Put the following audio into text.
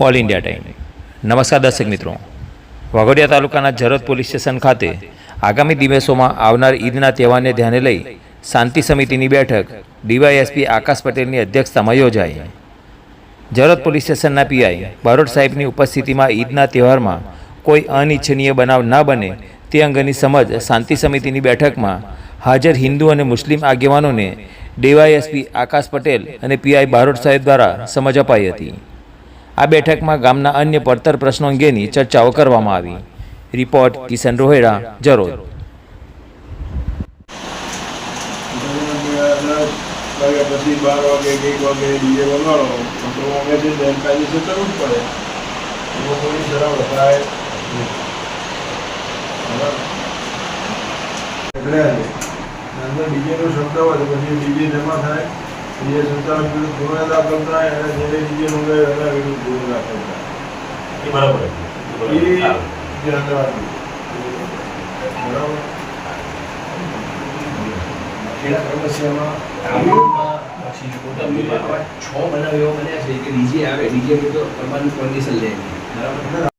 All India time. નમસ્કાર દર્શક મિત્રો. વાઘોડિયા તાલુકાના જરદ પોલીસ સ્ટેશન ખાતે આગામી દિવસોમાં આવનાર ઈદના તહેવારને ધ્યાને લઈ શાંતિ સમિતિની બેઠક ડીવાયએસપી આકાશ પટેલની અધ્યક્ષતામાં યોજાઈ. જરદ પોલીસ સ્ટેશનના પીઆઈ બારોટ સાહેબની ઉપસ્થિતિમાં ઈદના તહેવારમાં કોઈ અનિચ્છનીય બનાવ ના બને તે અંગેની સમજ શાંતિ સમિતિની બેઠકમાં હાજર હિન્દુ અને મુસ્લિમ આગેવાનોને ડીવાયએસપી આકાશ પટેલ અને પીઆઈ બારોટ સાહેબ દ્વારા સમજ અપાઈ હતી. આ બેઠકમાં ગામના અન્ય પડતર પ્રશ્નો અંગેની ચર્ચાઓ કરવામાં આવી. રિપોર્ટ કિશન રોહેડા, જરોદ. પછી બાર શબ્દ હોય તો પછી ડીજે જમા થાય. ડીજે સંચાલક વિરુદ્ધ ગુનો દાખલ થાય અને જેને ડીજે મંગાવ્યો એના વિરુદ્ધ ગુનો દાખલ થાય એ બરાબર એ ધ્યાન રાખવું બરાબર ખેડા સમસ્યામાં આમાં પછી કોટમની છ બનાવ એવા બન્યા છે કે ડીજે આવે ડીજે તો તમારી પરમિશન લે બરાબર